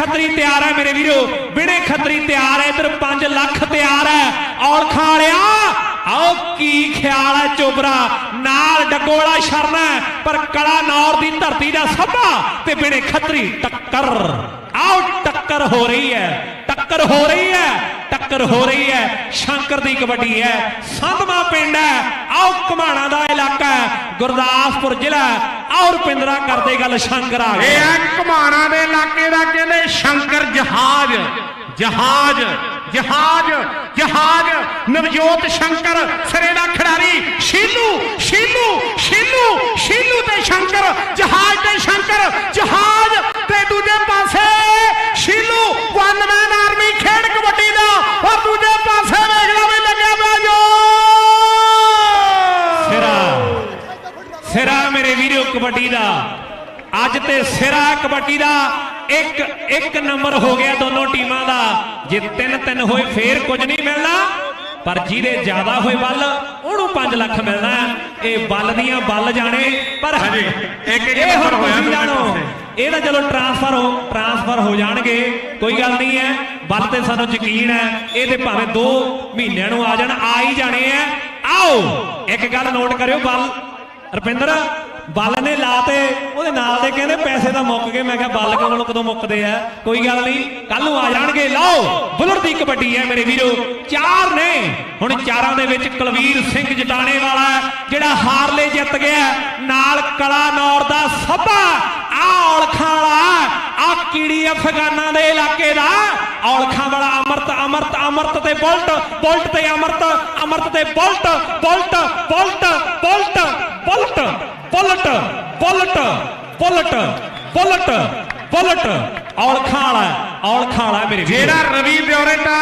ਖੱਤਰੀ ਤਿਆਰ ਹੈ ਮੇਰੇ ਵੀਰੋ। ਬਿਨੇ ਖੱਤਰੀ ਤਿਆਰ ਹੈ, ਇਧਰ 5 ਲੱਖ ਤਿਆਰ ਹੈ। ਔਲਖਾਂ ਵਾਲਿਆ ਆਓ ਕੀ ਖਿਆਲ ਹੈ ਚੋਬਰਾ। ਨਾਲ ਡੱਗੋਲਾ ਸ਼ਰਨ ਪਰ ਕਲਾ ਨੌਰ ਦੀ ਧਰਤੀ ਦਾ ਸਭਾ ਤੇ ਬਿਨੇ ਖੱਤਰੀ ਟੱਕਰ। ਆਓ ਟੱਕਰ ਹੋ ਰਹੀ ਹੈ, ਟੱਕਰ ਹੋ ਰਹੀ ਹੈ, ਟੱਕਰ ਹੋ ਰਹੀ ਹੈ। ਸ਼ੰਕਰ ਦੀ ਕਬੱਡੀ ਹੈ, ਸੰਧਮਾ ਪਿੰਡ ਹੈ। ਆਓ ਘਮਾਣਾ ਦਾ ਇਲਾਕਾ ਹੈ, ਗੁਰਦਾਸਪੁਰ ਜ਼ਿਲ੍ਹਾ ਆਓ ਰੁਪਿੰਦਰਾ ਕਰਦੇ ਗੱਲ ਸ਼ੰਕਰ ਆ ਇਹ ਗਿਆ ਘਮਾਣਾ ਦੇ ਇਲਾਕੇ ਦਾ ਕਹਿੰਦੇ ਸ਼ੰਕਰ ਜਹਾਜ਼ ਜਹਾਜ਼ ਜਹਾਜ਼ ਜਹਾਜ਼। ਨਵਜੋਤ ਸ਼ੰਕਰ, ਸਿਰੇ ਦਾ ਖਿਡਾਰੀ, ਸ਼ੀਲੂ ਸ਼ੀਲੂ ਸ਼ੀਲੂ ਸ਼ੀਲੂ ਤੇ ਸ਼ੰਕਰ, ਜਹਾਜ਼ ਤੇ ਸ਼ੰਕਰ। ਸਿਰਾ ਮੇਰੇ ਵੀਰੋ ਕਬੱਡੀ ਦਾ। ਅੱਜ ਤੇ ਸਿਰਾ ਕਬੱਡੀ ਦਾ ਇੱਕ ਇੱਕ ਨੰਬਰ ਹੋ ਗਿਆ ਦੋਨੋਂ ਟੀਮਾਂ ਦਾ। ਜੇ ਤਿੰਨ ਤਿੰਨ ਹੋਏ ਫੇਰ ਕੁਝ ਨਹੀਂ ਮਿਲਣਾ ਪਰ ਜਿਹਦੇ ਜ਼ਿਆਦਾ ਹੋਏ ਬੱਲ ਉਹਨੂੰ 5 ਲੱਖ ਮਿਲਣਾ। ਇਹ ਬੱਲ ਦੀਆਂ ਬੱਲ ਜਾਣੇ ਪਰ ਹਾਂਜੀ, ਇੱਕ- ਇੱਕ ਨੰਬਰ ਹੋਇਆ ਜਾਣੋ। ਇਹ ਤਾਂ ਚਲੋ ਟਰਾਂਸਫਰ ਹੋ ਟਰਾਂਸਫਰ ਹੋ ਜਾਣਗੇ ਕੋਈ ਗੱਲ ਨਹੀਂ ਹੈ। ਬੱਲ ਤੇ ਸਾਨੂੰ ਯਕੀਨ ਹੈ ਇਹ ਤੇ ਭਾਵੇਂ 2 ਮਹੀਨਿਆਂ ਨੂੰ ਆ ਜਾਣ ਆ ਹੀ ਜਾਣੇ ਆ ਆਓ ਇੱਕ ਗੱਲ ਨੋਟ ਕਰਿਓ ਬੱਲ ਰਪਿੰਦਰ, ਬਲ ਨੇ ਲਾਤੇ ਉਹਦੇ ਨਾਲ ਦੇ ਕਹਿੰਦੇ ਪੈਸੇ ਤਾਂ ਮੁੱਕ ਗਏ। ਮੈਂ ਕਿਹਾ, ਬੱਲ ਕੋਲੋਂ ਕਦੋਂ ਮੁੱਕਦੇ ਆ। ਕੋਈ ਗੱਲ ਨਹੀਂ ਕੱਲ ਨੂੰ ਆ ਜਾਣਗੇ। ਲਓ ਬੁਲਰ ਦੀ ਕਬੱਡੀ ਹੈ ਮੇਰੇ ਵੀਰੋ। ਚਾਰ ਨੇ। ਹੁਣ ਚਾਰਾਂ ਦੇ ਵਿੱਚ ਕੁਲਵੀਰ ਸਿੰਘ ਜਟਾਣੇ ਵਾਲਾ ਜਿਹੜਾ ਹਾਰਲੇ ਜਿੱਤ ਗਿਆ। ਨਾਲ ਕਲਾ ਨੌਰ ਦਾ ਸੱਭਾ ਆ ਔਲਖਾਂ ਵਾਲਾ ਆ ਕੀੜੀ ਅਫਗਾਨਾਂ ਦੇ ਇਲਾਕੇ ਦਾ। ਔਲਖਾਂ ਵਾਲਾ ਅਮਰਤ ਅਮਰਤ ਅਮਰਤ ਤੇ ਬੁਲਟ ਬੁਲਟ ਤੇ ਅਮਰਤ ਅਮਰਤ ਤੇ bullet bullet bullet bullet bullet bullet ਔਲਖਾਲਾ ਔਲਖਾਲਾ ਮੇਰੇ ਜਿਹੜਾ ਰਵੀ ਬਿਉਰੇ ਦਾ